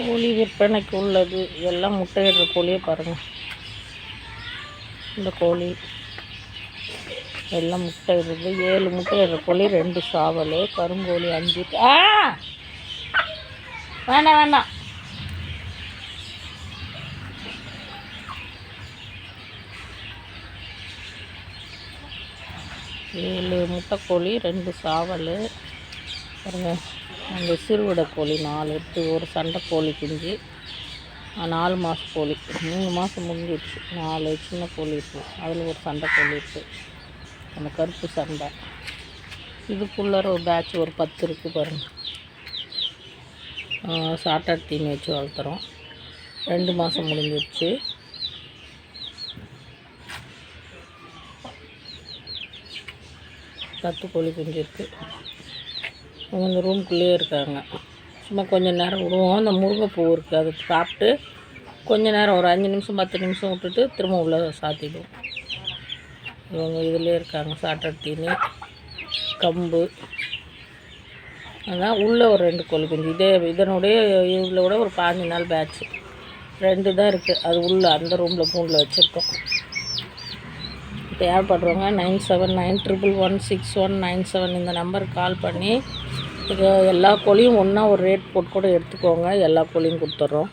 கோழி விற்பனைக்கு உள்ளது. எல்லாம் முட்டையிடுற கோழியை பாருங்கள் இந்த கோழி எல்லாம் முட்டையிடுறது. ஏழு முட்டையிடுற கோழி ரெண்டு சாவல் கருங்கோழி அஞ்சு. ஆ! வேண்டாம் வேண்டாம் ஏழு முட்டைக்கோழி ரெண்டு சாவல் பாருங்க. அந்த சிறுவிட கோழி நாலு எடுத்து ஒரு சண்டை கோழி குஞ்சு நாலு மாதம் கோழி. மூணு மாதம் முடிஞ்சிடுச்சு. நாலு சின்ன கோழி இருக்குது அதில் ஒரு சண்டை கோழி இருக்குது அந்த கருப்பு சண்டை. இதுக்குள்ளார ஒரு பேட்ச் ஒரு பத்து இருக்குது பாருங்கள் சாட்டார் தீனி வச்சு வளர்த்துறோம். ரெண்டு மாதம் முடிஞ்சிடுச்சு. பத்து கோழி குஞ்சு இருக்குது அவங்க அந்த ரூம்குள்ளேயே இருக்காங்க. சும்மா கொஞ்சம் நேரம் விடுவோம். அந்த முருங்கைப்பூ இருக்குது அதை சாப்பிட்டு கொஞ்ச நேரம் ஒரு அஞ்சு நிமிஷம் பத்து நிமிஷம் விட்டுட்டு திரும்ப உள்ளே சாத்திடுவோம். இவங்க இதிலே இருக்காங்க. சாட்டர் தீனி கம்பு. அதான் உள்ளே ஒரு ரெண்டு கோழி குஞ்சு. இதே இதனுடைய இதில் விட ஒரு பாஞ்சு நாள் பேட்ச் ரெண்டு தான் இருக்குது அது உள்ளே அந்த ரூமில் பூண்டில் வச்சுருக்கோம். தேவைப்படுறவங்க nine seven nine triple one six one nine seven இந்த நம்பருக்கு கால் பண்ணி இது எல்லா கோழியும் ஒன்றா ஒரு ரேட் போட்டு கூட எடுத்துக்கோங்க. எல்லா கோழியும் கொடுத்துட்றோம்.